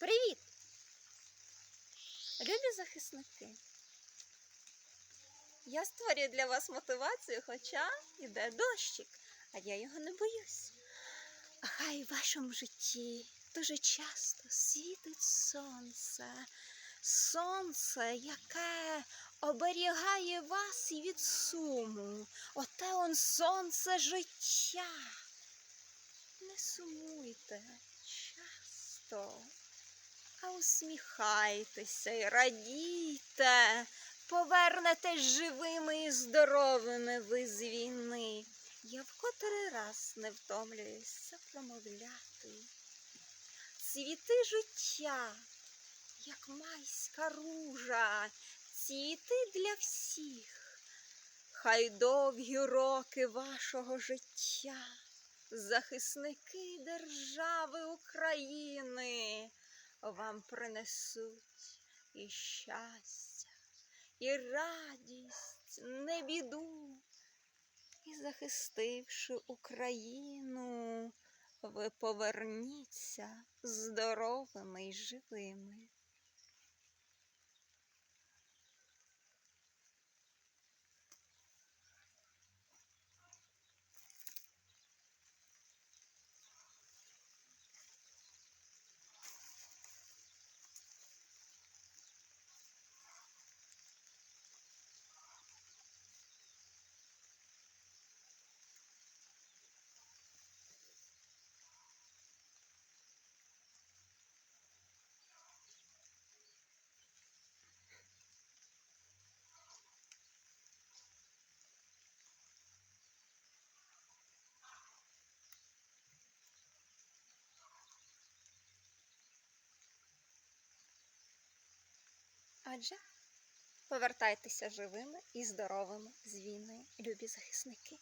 Привіт! Любі захисники! Я створюю для вас мотивацію, хоча йде дощик, а я його не боюсь. А хай в вашому житті дуже часто світить сонце, сонце, яке оберігає вас і від суму. Оте он сонце життя. Не сумуйте часто, усміхайтеся і радійте, повернетесь живими і здоровими ви з війни. Я в котрий раз не втомлююся промовляти. Цвіти життя, як майська ружа, цвіти для всіх. Хай довгі роки вашого життя, захисники держави України вам принесуть і щастя, і радість, не біду. І захистивши Україну, ви поверніться здоровими й живими. Адже повертайтеся живими і здоровими з війни, любі захисники.